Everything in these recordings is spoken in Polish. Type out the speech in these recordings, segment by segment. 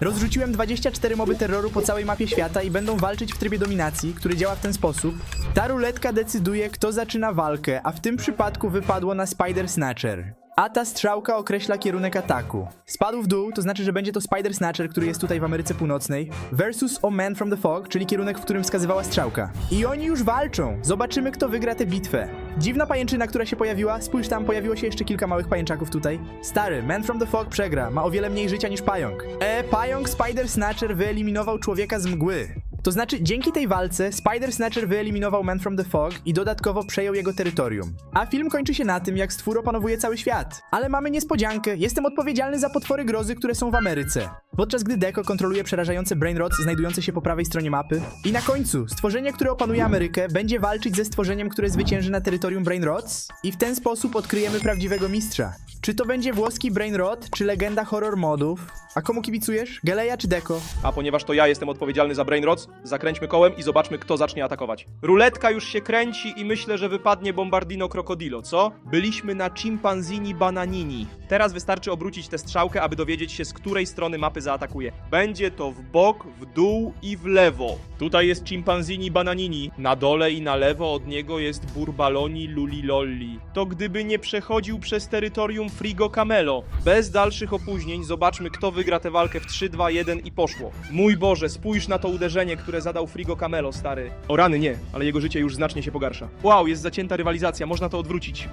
Rozrzuciłem 24 moby terroru po całej mapie świata i będą walczyć w trybie dominacji, który działa w ten sposób. Ta ruletka decyduje, kto zaczyna walkę, a w tym przypadku wypadło na Spider Snatcher. A ta strzałka określa kierunek ataku. Spadł w dół, to znaczy, że będzie to Spider Snatcher, który jest tutaj w Ameryce Północnej, versus O Man from the Fog, czyli kierunek, w którym wskazywała strzałka. I oni już walczą. Zobaczymy, kto wygra tę bitwę. Dziwna pajęczyna, która się pojawiła, spójrz tam, pojawiło się jeszcze kilka małych pajęczaków tutaj. Stary, Man from the Fog przegra, ma o wiele mniej życia niż pająk. E, pająk Spider Snatcher wyeliminował człowieka z mgły. To znaczy, dzięki tej walce Spider Snatcher wyeliminował Man from the Fog i dodatkowo przejął jego terytorium. A film kończy się na tym, jak stwór opanowuje cały świat. Ale mamy niespodziankę, jestem odpowiedzialny za potwory grozy, które są w Ameryce. Podczas gdy Deko kontroluje przerażające brainrots znajdujące się po prawej stronie mapy. I na końcu, stworzenie, które opanuje Amerykę, będzie walczyć ze stworzeniem, które zwycięży na terytorium brainrots i w ten sposób odkryjemy prawdziwego mistrza. Czy to będzie włoski brainrot, czy legenda horror modów? A komu kibicujesz? Geleja czy Deko? A ponieważ to ja jestem odpowiedzialny za Brainrots, zakręćmy kołem i zobaczmy, kto zacznie atakować. Ruletka już się kręci i myślę, że wypadnie Bombardino Crocodilo, co? Byliśmy na Chimpanzini Bananini. Teraz wystarczy obrócić tę strzałkę, aby dowiedzieć się, z której strony mapy zaatakuje. Będzie to w bok, w dół i w lewo. Tutaj jest Chimpanzini Bananini. Na dole i na lewo od niego jest Burbaloni Lulilolli. To gdyby nie przechodził przez terytorium Frigo Camelo. Bez dalszych opóźnień zobaczmy, kto wygra tę walkę w 3, 2, 1 i poszło. Mój Boże, spójrz na to uderzenie, które zadał Frigo Camelo, stary. O rany nie, ale jego życie już znacznie się pogarsza. Wow, jest zacięta rywalizacja, można to odwrócić.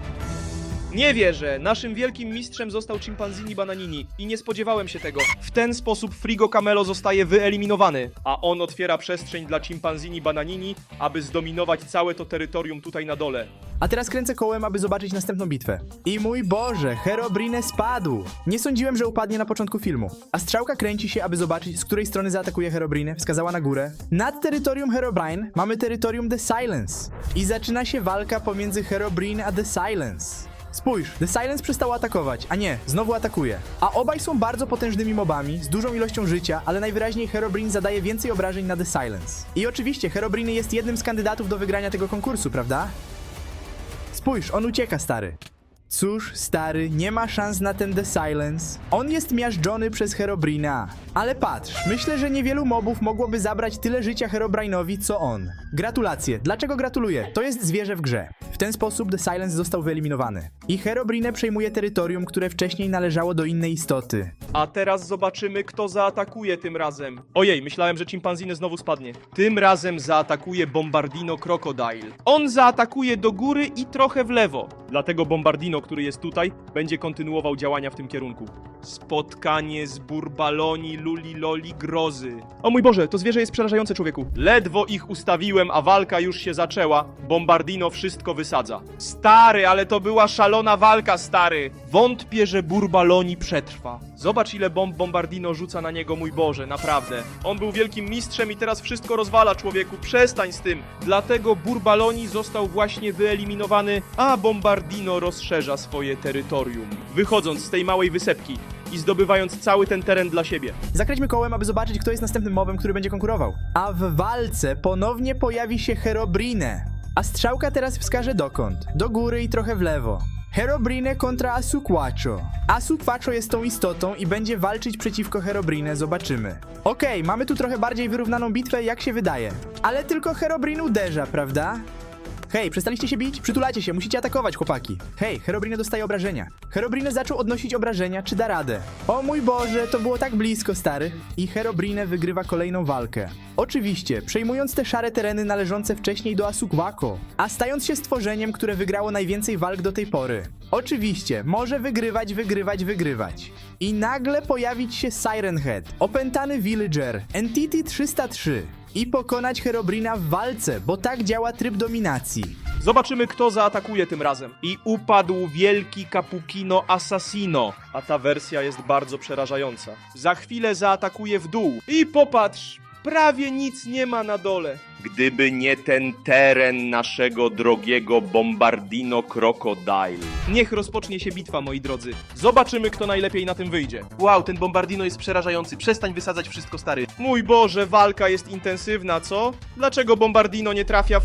Nie wierzę! Naszym wielkim mistrzem został Chimpanzini Bananini i nie spodziewałem się tego. W ten sposób Frigo Camelo zostaje wyeliminowany, a on otwiera przestrzeń dla Chimpanzini Bananini, aby zdominować całe to terytorium tutaj na dole. A teraz kręcę kołem, aby zobaczyć następną bitwę. I mój Boże, Herobrine spadł! Nie sądziłem, że upadnie na początku filmu. A strzałka kręci się, aby zobaczyć, z której strony zaatakuje Herobrine, wskazała na górę. Nad terytorium Herobrine mamy terytorium The Silence. I zaczyna się walka pomiędzy Herobrine a The Silence. Spójrz, The Silence przestało atakować, a nie, znowu atakuje. A obaj są bardzo potężnymi mobami, z dużą ilością życia, ale najwyraźniej Herobrine zadaje więcej obrażeń na The Silence. I oczywiście Herobrine jest jednym z kandydatów do wygrania tego konkursu, prawda? Spójrz, on ucieka, stary. Cóż, stary, nie ma szans na ten The Silence. On jest miażdżony przez Herobrina. Ale patrz, myślę, że niewielu mobów mogłoby zabrać tyle życia Herobrinowi, co on. Gratulacje. Dlaczego gratuluję? To jest zwierzę w grze. W ten sposób The Silence został wyeliminowany. I Herobrine przejmuje terytorium, które wcześniej należało do innej istoty. A teraz zobaczymy, kto zaatakuje tym razem. Ojej, myślałem, że Chimpanziny znowu spadnie. Tym razem zaatakuje Bombardino Crocodile. On zaatakuje do góry i trochę w lewo. Dlatego Bombardino, który jest tutaj, będzie kontynuował działania w tym kierunku. Spotkanie z Burbaloni Luliloli Grozy. O mój Boże, to zwierzę jest przerażające, człowieku. Ledwo ich ustawiłem, a walka już się zaczęła. Bombardino wszystko wysadza. Stary, ale to była szalona walka, stary. Wątpię, że Burbaloni przetrwa. Zobacz, ile bomb Bombardino rzuca na niego, mój Boże, naprawdę. On był wielkim mistrzem i teraz wszystko rozwala, człowieku. Przestań z tym. Dlatego Burbaloni został właśnie wyeliminowany, a Bombardino rozszerza swoje terytorium. Wychodząc z tej małej wysepki i zdobywając cały ten teren dla siebie. Zakręćmy kołem, aby zobaczyć, kto jest następnym mobem, który będzie konkurował. A w walce ponownie pojawi się Herobrine. A strzałka teraz wskaże dokąd. Do góry i trochę w lewo. Herobrine kontra Asukwacho. Asukwacho jest tą istotą i będzie walczyć przeciwko Herobrine, zobaczymy. Okej, mamy tu trochę bardziej wyrównaną bitwę, jak się wydaje. Ale tylko Herobrine uderza, prawda? Hej, przestaliście się bić? Przytulacie się, musicie atakować, chłopaki. Hej, Herobrine dostaje obrażenia. Herobrine zaczął odnosić obrażenia, czy da radę? O mój Boże, to było tak blisko, stary. I Herobrine wygrywa kolejną walkę. Oczywiście, przejmując te szare tereny należące wcześniej do Asukwako, a stając się stworzeniem, które wygrało najwięcej walk do tej pory. Oczywiście, może wygrywać, wygrywać, wygrywać. I nagle pojawić się Siren Head, opętany villager, Entity 303 i pokonać Herobrina w walce, bo tak działa tryb dominacji. Zobaczymy, kto zaatakuje tym razem. I upadł wielki Cappuccino Assassino. A ta wersja jest bardzo przerażająca. Za chwilę zaatakuje w dół. I popatrz, prawie nic nie ma na dole. Gdyby nie ten teren naszego drogiego Bombardino Crocodile. Niech rozpocznie się bitwa, moi drodzy. Zobaczymy, kto najlepiej na tym wyjdzie. Wow, ten Bombardino jest przerażający. Przestań wysadzać wszystko, stary. Mój Boże, walka jest intensywna, co? Dlaczego Bombardino nie trafia w...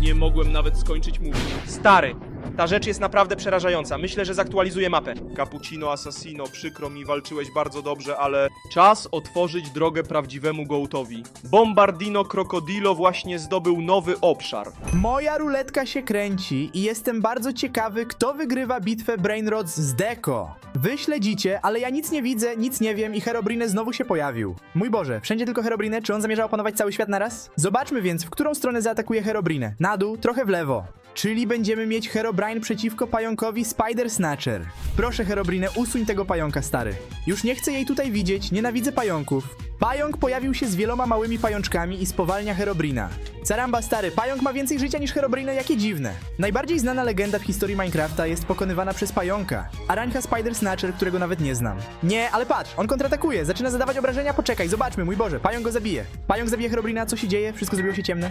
Nie mogłem nawet skończyć mówić. Stary, Ta rzecz jest naprawdę przerażająca. Myślę, że zaktualizuję mapę. Cappuccino Assassino, przykro mi, walczyłeś bardzo dobrze, ale czas otworzyć drogę prawdziwemu Gołtowi. Bombardino Crocodilo właśnie zdobył nowy obszar. Moja ruletka się kręci i jestem bardzo ciekawy, kto wygrywa bitwę Brainrods z Deko. Wy śledzicie, ale ja nic nie widzę, nic nie wiem i Herobrine znowu się pojawił. Mój Boże, wszędzie tylko Herobrine, czy on zamierza opanować cały świat naraz? Zobaczmy więc, w którą stronę zaatakuje Herobrine. Na dół, trochę w lewo. Czyli będziemy mieć Herobrine przeciwko pająkowi Spider Snatcher. Proszę Herobrine, usuń tego pająka, stary. Już nie chcę jej tutaj widzieć, nienawidzę pająków. Pająk pojawił się z wieloma małymi pajączkami i spowalnia Herobrina. Caramba stary, pająk ma więcej życia niż Herobrine, jakie dziwne. Najbardziej znana legenda w historii Minecrafta jest pokonywana przez pająka. Arańka Spider Snatcher, którego nawet nie znam. Nie, ale patrz, on kontratakuje, zaczyna zadawać obrażenia, poczekaj, zobaczmy, mój Boże, pająk go zabije. Pająk zabije Herobrina, co się dzieje? Wszystko zrobiło się ciemne.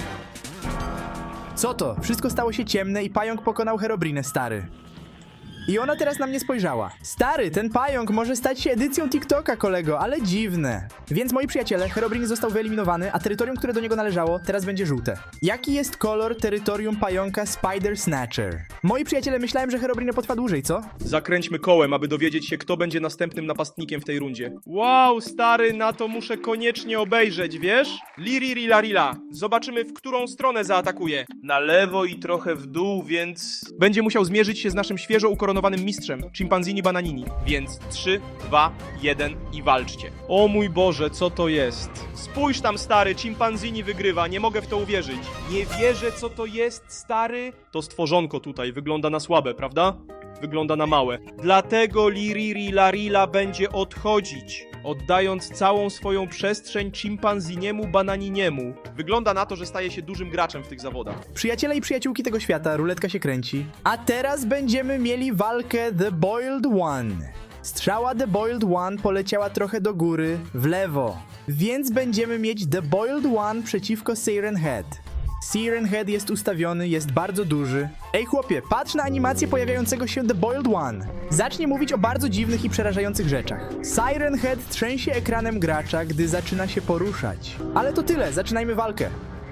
Co to? Wszystko stało się ciemne i pająk pokonał Herobrinę, stary. I ona teraz na mnie spojrzała. Stary, ten pająk może stać się edycją TikToka, kolego, ale dziwne. Więc moi przyjaciele, Herobrine został wyeliminowany, a terytorium, które do niego należało, teraz będzie żółte. Jaki jest kolor terytorium pająka Spider Snatcher? Moi przyjaciele, myślałem, że Herobrine potrwa dłużej, co? Zakręćmy kołem, aby dowiedzieć się, kto będzie następnym napastnikiem w tej rundzie. Wow, stary, na to muszę koniecznie obejrzeć, wiesz? Liri Larila. Zobaczymy, w którą stronę zaatakuje. Na lewo i trochę w dół, więc... Będzie musiał zmierzyć się z naszym świeżo ukoronowanym mistrzem, Chimpanzini Bananini. Więc 3, 2, 1 i walczcie. O mój Boże, co to jest? Spójrz tam, stary, Chimpanzini wygrywa, nie mogę w to uwierzyć. Nie wierzę, co to jest, stary. To stworzonko tutaj wygląda na słabe, prawda? Wygląda na małe. Dlatego Liriri Larila będzie odchodzić, oddając całą swoją przestrzeń chimpanziniemu bananiniemu. Wygląda na to, że staje się dużym graczem w tych zawodach. Przyjaciele i przyjaciółki tego świata, ruletka się kręci. A teraz będziemy mieli walkę The Boiled One. Strzała The Boiled One poleciała trochę do góry, w lewo. Więc będziemy mieć The Boiled One przeciwko Siren Head. Siren Head jest ustawiony, jest bardzo duży. Ej chłopie, patrz na animację pojawiającego się The Boiled One. Zacznie mówić o bardzo dziwnych i przerażających rzeczach. Siren Head trzęsie ekranem gracza, gdy zaczyna się poruszać. Ale to tyle, zaczynajmy walkę.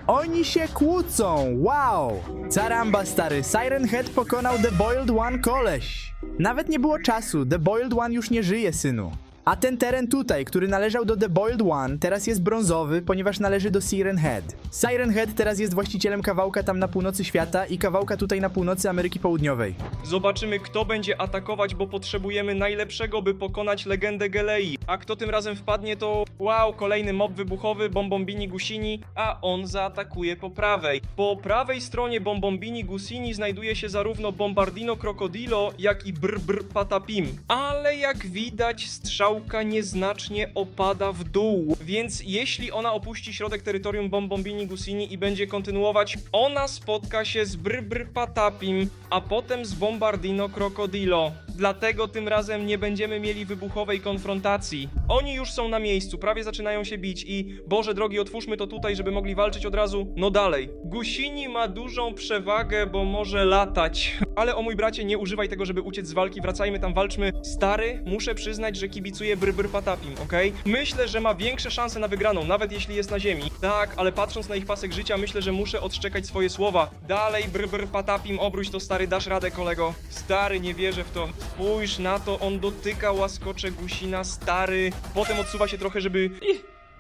Oni się kłócą! Wow! Caramba stary, Siren Head pokonał The Boiled One koleś. Nawet nie było czasu, The Boiled One już nie żyje, synu. A ten teren tutaj, który należał do The Boiled One, teraz jest brązowy, ponieważ należy do Siren Head. Siren Head teraz jest właścicielem kawałka tam na północy świata i kawałka tutaj na północy Ameryki Południowej. Zobaczymy, kto będzie atakować, bo potrzebujemy najlepszego, by pokonać legendę Gelei. A kto tym razem wpadnie, to wow, kolejny mob wybuchowy, Bombombini Gusini, a on zaatakuje po prawej. Po prawej stronie Bombombini Gusini znajduje się zarówno Bombardino Crocodilo, jak i Brr Brr Patapim. Ale jak widać, strzałka nieznacznie opada w dół, więc jeśli ona opuści środek terytorium Bombombini Gusini i będzie kontynuować, ona spotka się z Brr Patapim, a potem z Bombardino Crocodilo. Dlatego tym razem nie będziemy mieli wybuchowej konfrontacji. Oni już są na miejscu, prawie zaczynają się bić i Boże drogi, otwórzmy to tutaj, żeby mogli walczyć od razu. No dalej. Gusini ma dużą przewagę, bo może latać. Ale o mój bracie, nie używaj tego, żeby uciec z walki. Wracajmy tam, walczmy. Stary, muszę przyznać, że kibicuję Brybyr Patapim, okej? Myślę, że ma większe szanse na wygraną, nawet jeśli jest na ziemi. Tak, ale patrząc na ich pasek życia, myślę, że muszę odszczekać swoje słowa. Dalej, Brybyr Patapim, obróć to stary, dasz radę, kolego. Stary, nie wierzę w to. Spójrz na to, on dotyka łaskocze gusina, stary. Potem odsuwa się trochę, żeby...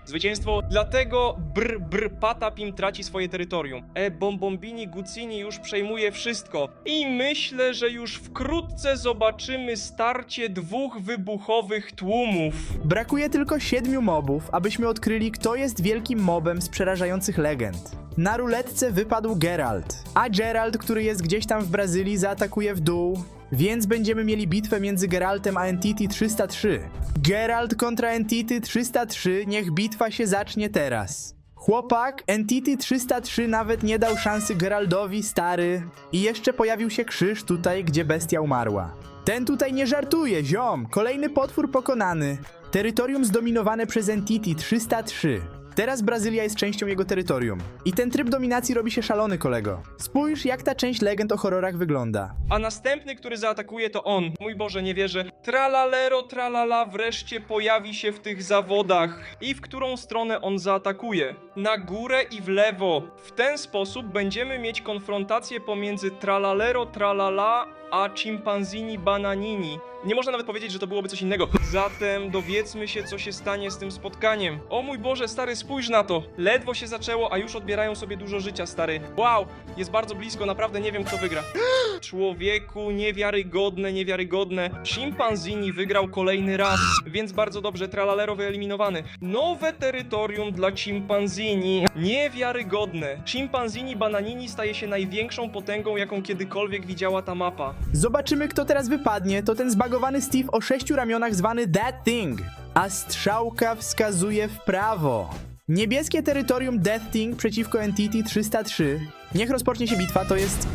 Zwycięstwo, dlatego Br Br Patapim traci swoje terytorium. E Bombombini Gucini już przejmuje wszystko. I myślę, że już wkrótce zobaczymy starcie dwóch wybuchowych tłumów. Brakuje tylko siedmiu mobów, abyśmy odkryli, kto jest wielkim mobem z przerażających legend. Na ruletce wypadł Geralt, a Geralt, który jest gdzieś tam w Brazylii, zaatakuje w dół, więc będziemy mieli bitwę między Geraltem a Entity 303. Geralt kontra Entity 303, niech bitwa się zacznie teraz. Chłopak, Entity 303 nawet nie dał szansy Geraldowi, stary. I jeszcze pojawił się krzyż tutaj, gdzie bestia umarła. Ten tutaj nie żartuje, ziom! Kolejny potwór pokonany. Terytorium zdominowane przez Entity 303. Teraz Brazylia jest częścią jego terytorium. I ten tryb dominacji robi się szalony, kolego. Spójrz, jak ta część legend o horrorach wygląda. A następny, który zaatakuje, to on. Mój Boże, nie wierzę. Tralalero, tralala, wreszcie pojawi się w tych zawodach. I w którą stronę on zaatakuje? Na górę i w lewo. W ten sposób będziemy mieć konfrontację pomiędzy tralalero, tralala, a chimpanzini bananini. Nie można nawet powiedzieć, że to byłoby coś innego. Zatem dowiedzmy się, co się stanie z tym spotkaniem. O mój Boże, stary, spójrz na to. Ledwo się zaczęło, a już odbierają sobie dużo życia, stary. Wow, jest bardzo blisko, naprawdę nie wiem, kto wygra. Człowieku, niewiarygodne, niewiarygodne. Chimpanzini wygrał kolejny raz, więc bardzo dobrze, Tralalero wyeliminowany. Nowe terytorium dla chimpanzini. Niewiarygodne. Chimpanzini Bananini staje się największą potęgą, jaką kiedykolwiek widziała ta mapa. Zobaczymy, kto teraz wypadnie. To ten zbagowany Steve o sześciu ramionach zwany That Thing. A strzałka wskazuje w prawo. Niebieskie terytorium Death Thing przeciwko Entity 303. Niech rozpocznie się bitwa, to jest...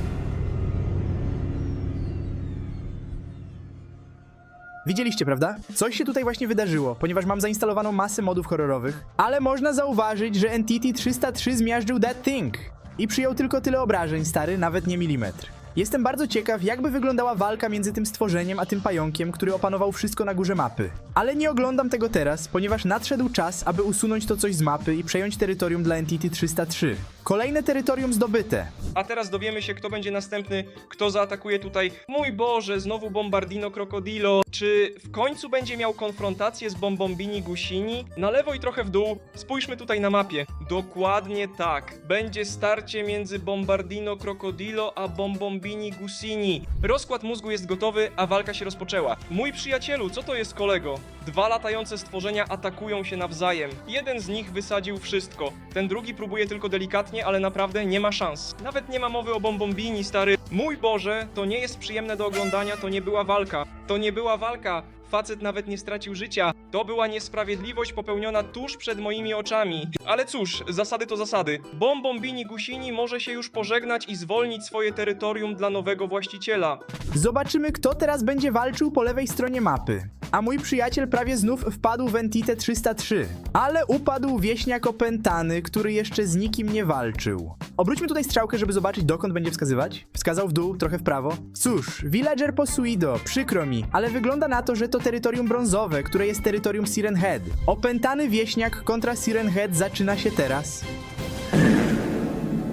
Widzieliście, prawda? Coś się tutaj właśnie wydarzyło, ponieważ mam zainstalowaną masę modów horrorowych, ale można zauważyć, że Entity 303 zmiażdżył That Thing i przyjął tylko tyle obrażeń, stary, nawet nie milimetr. Jestem bardzo ciekaw, jakby wyglądała walka między tym stworzeniem a tym pająkiem, który opanował wszystko na górze mapy. Ale nie oglądam tego teraz, ponieważ nadszedł czas, aby usunąć to coś z mapy i przejąć terytorium dla Entity 303. Kolejne terytorium zdobyte. A teraz dowiemy się, kto będzie następny, kto zaatakuje tutaj. Mój Boże, znowu Bombardino Crocodilo. Czy w końcu będzie miał konfrontację z Bombombini Gusini? Na lewo i trochę w dół. Spójrzmy tutaj na mapie. Dokładnie tak. Będzie starcie między Bombardino Crocodilo a Bombombini Gusini. Rozkład mózgu jest gotowy, a walka się rozpoczęła. Mój przyjacielu, co to jest kolego? Dwa latające stworzenia atakują się nawzajem. Jeden z nich wysadził wszystko. Ten drugi próbuje tylko delikatnie, ale naprawdę nie ma szans. Nawet nie ma mowy o bombombini, stary. Mój Boże, to nie jest przyjemne do oglądania, to nie była walka. To nie była walka. Facet nawet nie stracił życia. To była niesprawiedliwość popełniona tuż przed moimi oczami. Ale cóż, zasady to zasady. Bombombini Gusini może się już pożegnać i zwolnić swoje terytorium dla nowego właściciela. Zobaczymy, kto teraz będzie walczył po lewej stronie mapy. A mój przyjaciel prawie znów wpadł w Entitę 303. Ale upadł wieśniak opętany, który jeszcze z nikim nie walczył. Obróćmy tutaj strzałkę, żeby zobaczyć, dokąd będzie wskazywać. Wskazał w dół, trochę w prawo. Cóż, villager Posuido, przykro mi, ale wygląda na to, że to terytorium brązowe, które jest terytorium Siren Head. Opętany wieśniak kontra Siren Head zaczyna się teraz.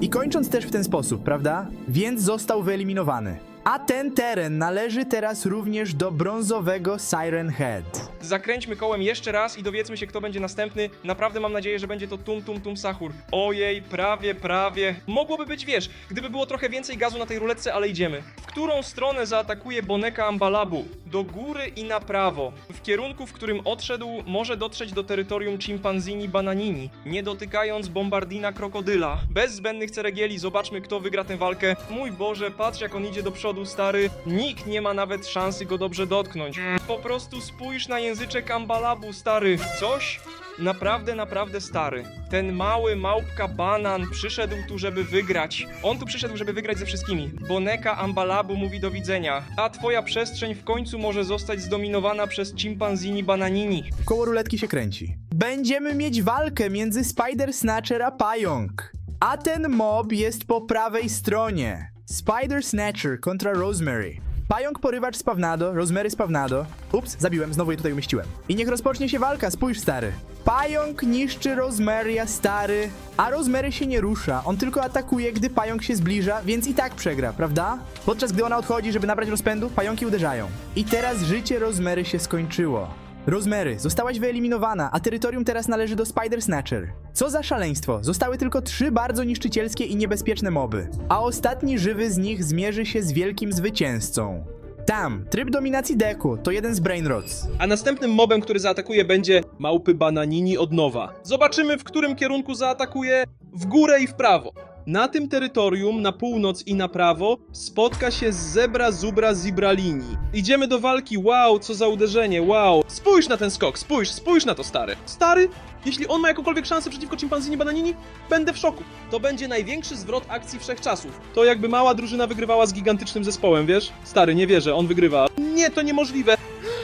I kończąc też w ten sposób, prawda? Więc został wyeliminowany. A ten teren należy teraz również do brązowego Siren Head. Zakręćmy kołem jeszcze raz i dowiedzmy się, kto będzie następny. Naprawdę mam nadzieję, że będzie to Tum Tum Tum Sahur. Ojej, prawie, prawie. Mogłoby być, wiesz, gdyby było trochę więcej gazu na tej ruletce, ale idziemy. W którą stronę zaatakuje Boneka Ambalabu? Do góry i na prawo. W kierunku, w którym odszedł, może dotrzeć do terytorium Chimpanzini Bananini, nie dotykając Bombardina Krokodyla. Bez zbędnych ceregieli zobaczmy, kto wygra tę walkę. Mój Boże, patrz jak on idzie do przodu, stary. Nikt nie ma nawet szansy go dobrze dotknąć. Po prostu spójrz na języczek Ambalabu, stary. Coś naprawdę, naprawdę stary. Ten mały małpka banan przyszedł tu, żeby wygrać. On tu przyszedł, żeby wygrać ze wszystkimi. Boneka Ambalabu mówi do widzenia. A twoja przestrzeń w końcu może zostać zdominowana przez chimpanzini bananini. Koło ruletki się kręci. Będziemy mieć walkę między Spider Snatcher a Pająk. A ten mob jest po prawej stronie. Spider Snatcher kontra Rosemary. Pająk porywacz z Pawnado, Rosemary z Pawnado. Ups, zabiłem, znowu je tutaj umieściłem. I niech rozpocznie się walka, spójrz stary. Pająk niszczy Rosemary'a stary, a Rosemary się nie rusza. On tylko atakuje, gdy pająk się zbliża, więc i tak przegra, prawda? Podczas gdy ona odchodzi, żeby nabrać rozpędu, pająki uderzają. I teraz życie Rosemary się skończyło. Rosemary, zostałaś wyeliminowana, a terytorium teraz należy do Spider Snatcher. Co za szaleństwo, zostały tylko trzy bardzo niszczycielskie i niebezpieczne moby, a ostatni żywy z nich zmierzy się z wielkim zwycięzcą. Tam, tryb dominacji deku, to jeden z Brainrots. A następnym mobem, który zaatakuje będzie małpy bananini od nowa. Zobaczymy, w którym kierunku zaatakuje w górę i w prawo. Na tym terytorium, na północ i na prawo, spotka się z zebra zubra zibralini. Idziemy do walki, wow, co za uderzenie, wow. Spójrz na ten skok, spójrz, spójrz na to, stary. Stary, jeśli on ma jakąkolwiek szansę przeciwko chimpanzini bananini, będę w szoku. To będzie największy zwrot akcji wszechczasów. To jakby mała drużyna wygrywała z gigantycznym zespołem, wiesz? Stary, nie wierzę, on wygrywa. Nie, to niemożliwe.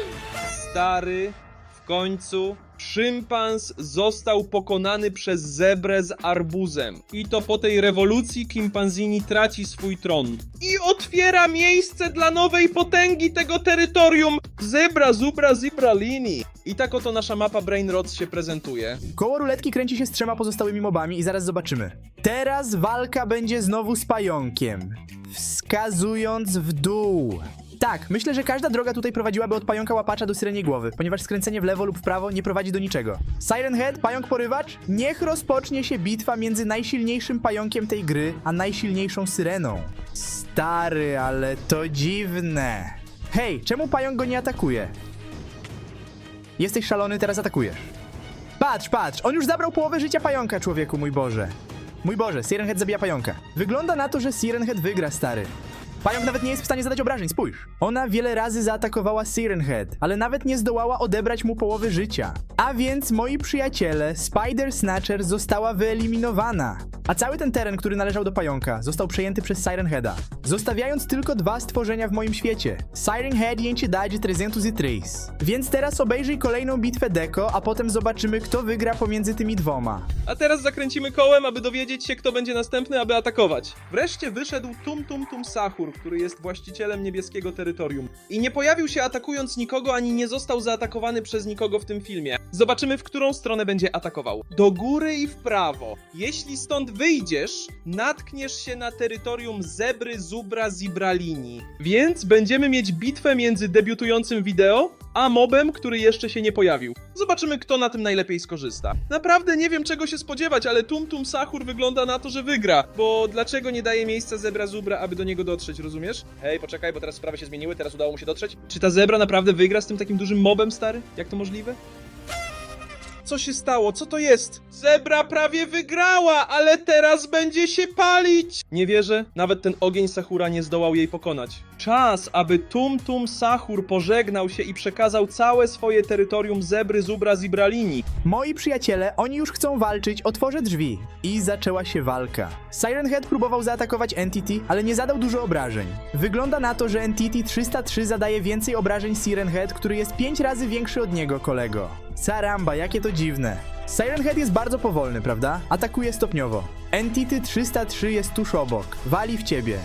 Stary, w końcu Szympans został pokonany przez zebrę z arbuzem. I to po tej rewolucji Kimpanzini traci swój tron. I otwiera miejsce dla nowej potęgi tego terytorium. Zebra, zubra, zibralini. I tak oto nasza mapa Brainrots się prezentuje. Koło ruletki kręci się z trzema pozostałymi mobami i zaraz zobaczymy. Teraz walka będzie znowu z pająkiem. Wskazując w dół. Tak, myślę, że każda droga tutaj prowadziłaby od pająka łapacza do syrenie głowy, ponieważ skręcenie w lewo lub w prawo nie prowadzi do niczego. Siren Head, pająk porywacz, niech rozpocznie się bitwa między najsilniejszym pająkiem tej gry, a najsilniejszą syreną. Stary, ale to dziwne. Hej, czemu pająk go nie atakuje? Jesteś szalony, teraz atakujesz. Patrz, patrz, on już zabrał połowę życia pająka, człowieku, mój Boże. Mój Boże, Siren Head zabija pająka. Wygląda na to, że Siren Head wygra, stary. Pająk nawet nie jest w stanie zadać obrażeń, spójrz. Ona wiele razy zaatakowała Siren Head, ale nawet nie zdołała odebrać mu połowy życia. A więc, moi przyjaciele, Spider Snatcher została wyeliminowana. A cały ten teren, który należał do pająka, został przejęty przez Siren Heada. Zostawiając tylko dwa stworzenia w moim świecie. Siren Head e entidade 303. Więc teraz obejrzyj kolejną bitwę Deko, a potem zobaczymy, kto wygra pomiędzy tymi dwoma. A teraz zakręcimy kołem, aby dowiedzieć się, kto będzie następny, aby atakować. Wreszcie wyszedł Tum Tum Tum Sahur, który jest właścicielem niebieskiego terytorium. I nie pojawił się atakując nikogo, ani nie został zaatakowany przez nikogo w tym filmie. Zobaczymy, w którą stronę będzie atakował. Do góry i w prawo. Jeśli stąd wyjdziesz, natkniesz się na terytorium zebry Zubra Zibralini. Więc będziemy mieć bitwę między debiutującym wideo, a mobem, który jeszcze się nie pojawił. Zobaczymy, kto na tym najlepiej skorzysta. Naprawdę nie wiem, czego się spodziewać, ale Tum Tum Sahur wygląda na to, że wygra. Bo dlaczego nie daje miejsca zebra Zubra, aby do niego dotrzeć, rozumiesz? Hej, poczekaj, bo teraz sprawy się zmieniły, teraz udało mu się dotrzeć. Czy ta zebra naprawdę wygra z tym takim dużym mobem, stary? Jak to możliwe? Co się stało? Co to jest? Zebra prawie wygrała, ale teraz będzie się palić! Nie wierzę, nawet ten ogień Sahura nie zdołał jej pokonać. Czas, aby Tum Tum Sahur pożegnał się i przekazał całe swoje terytorium zebry Zubra Zibralini. Moi przyjaciele, oni już chcą walczyć, otworzę drzwi. I zaczęła się walka. Siren Head próbował zaatakować Entity, ale nie zadał dużo obrażeń. Wygląda na to, że Entity 303 zadaje więcej obrażeń Siren Head, który jest 5 razy większy od niego, kolego. Caramba, jakie to dziwne. Siren Head jest bardzo powolny, prawda? Atakuje stopniowo. Entity 303 jest tuż obok. Wali w ciebie.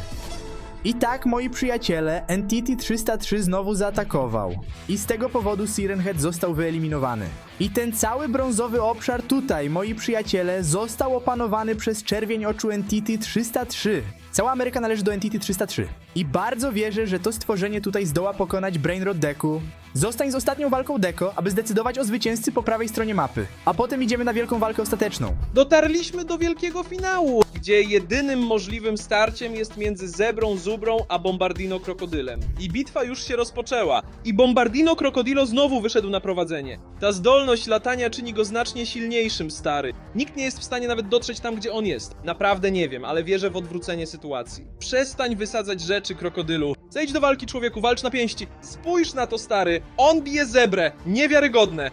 I tak, moi przyjaciele, Entity 303 znowu zaatakował. I z tego powodu Siren Head został wyeliminowany. I ten cały brązowy obszar tutaj, moi przyjaciele, został opanowany przez czerwień oczu Entity 303. Cała Ameryka należy do Entity 303. I bardzo wierzę, że to stworzenie tutaj zdoła pokonać Brainrod Deku. Zostań z ostatnią walką Deko, aby zdecydować o zwycięzcy po prawej stronie mapy. A potem idziemy na wielką walkę ostateczną. Dotarliśmy do wielkiego finału, gdzie jedynym możliwym starciem jest między zebrą Zubrą a Bombardino Krokodylem. I bitwa już się rozpoczęła. I Bombardino Krokodilo znowu wyszedł na prowadzenie. Ta zdolność latania czyni go znacznie silniejszym, stary. Nikt nie jest w stanie nawet dotrzeć tam, gdzie on jest. Naprawdę nie wiem, ale wierzę w odwrócenie sytuacji. Przestań wysadzać rzeczy, krokodylu. Zejdź do walki, człowieku, walcz na pięści. Spójrz na to, stary. On bije zebrę. Niewiarygodne.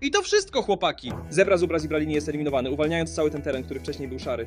I to wszystko, chłopaki! Zebra Zubra Zibralini jest eliminowany, uwalniając cały ten teren, który wcześniej był szary.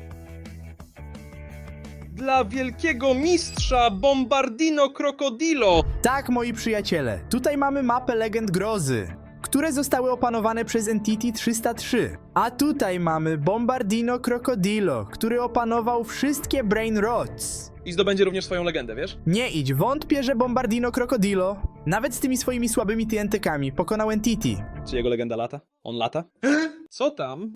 Dla wielkiego mistrza Bombardino Crocodilo! Tak, moi przyjaciele, tutaj mamy mapę legend grozy, które zostały opanowane przez Entity 303. A tutaj mamy Bombardino Crocodilo, który opanował wszystkie Brain Rots. I zdobędzie również swoją legendę, wiesz? Nie idź, wątpię, że Bombardino Crocodilo, nawet z tymi swoimi słabymi TNT-kami, pokonał Entity. Czy jego legenda lata? On lata? Co tam?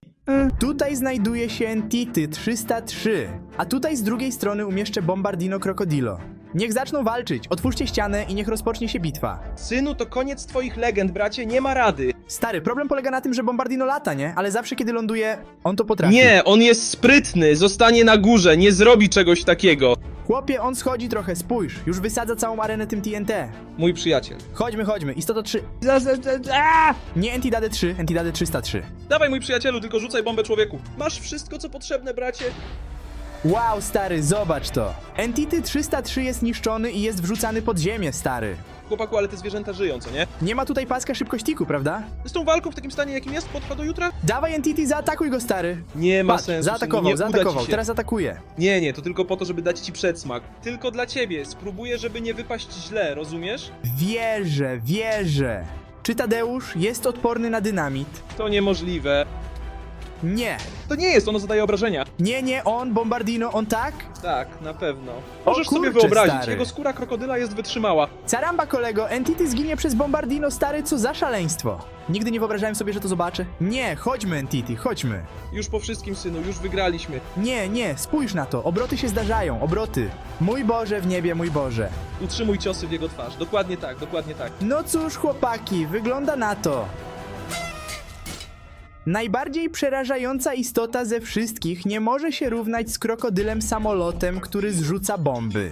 Tutaj znajduje się Entity 303, a tutaj z drugiej strony umieszczę Bombardino Crocodilo. Niech zaczną walczyć, otwórzcie ścianę i niech rozpocznie się bitwa. Synu, to koniec twoich legend, bracie, nie ma rady. Stary, problem polega na tym, że Bombardino lata, nie? Ale zawsze kiedy ląduje, on to potrafi. Nie, on jest sprytny, zostanie na górze, nie zrobi czegoś takiego. Chłopie, on schodzi trochę, spójrz, już wysadza całą arenę tym TNT. Mój przyjaciel. Chodźmy, chodźmy, istota 3. Nie Entidade 3, Entidade 303. Dawaj, mój przyjacielu, tylko rzucaj bombę człowieku. Masz wszystko, co potrzebne, bracie. Wow, stary, zobacz to. Entity 303 jest niszczony i jest wrzucany pod ziemię, stary. Chłopaku, ale te zwierzęta żyją, co nie? Nie ma tutaj paska szybkościku, prawda? Z tą walką w takim stanie, jakim jest, potrwa do jutra? Dawaj Entity, zaatakuj go, stary. Nie ma Patrz, sensu. zaatakował, nie uda zaatakował, się. teraz atakuje. Nie, nie, to tylko po to, żeby dać ci przedsmak. Tylko dla ciebie. Spróbuję, żeby nie wypaść źle, rozumiesz? Wierzę, wierzę. Czy Tadeusz jest odporny na dynamit? To niemożliwe. Nie. To nie jest, ono zadaje obrażenia. Nie, nie, on, Bombardino, on tak? Tak, na pewno. Możesz sobie kurczę, wyobrazić, stary. jego skóra krokodyla jest wytrzymała. Caramba, kolego, Entity zginie przez Bombardino, stary, co za szaleństwo. Nigdy nie wyobrażałem sobie, że to zobaczę. Nie, chodźmy, Entity, chodźmy. Już po wszystkim, synu, już wygraliśmy. Nie, nie, spójrz na to, obroty się zdarzają, obroty. Mój Boże w niebie, mój Boże. Utrzymuj ciosy w jego twarz. Dokładnie tak, dokładnie tak. No cóż, chłopaki, wygląda na to. Najbardziej przerażająca istota ze wszystkich nie może się równać z krokodylem samolotem, który zrzuca bomby.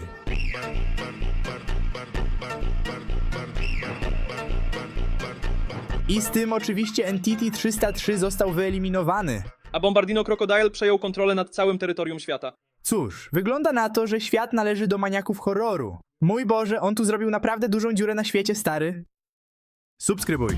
I z tym oczywiście Entity 303 został wyeliminowany. A Bombardino Crocodile przejął kontrolę nad całym terytorium świata. Cóż, wygląda na to, że świat należy do maniaków horroru. Mój Boże, on tu zrobił naprawdę dużą dziurę na świecie, stary. Subskrybuj.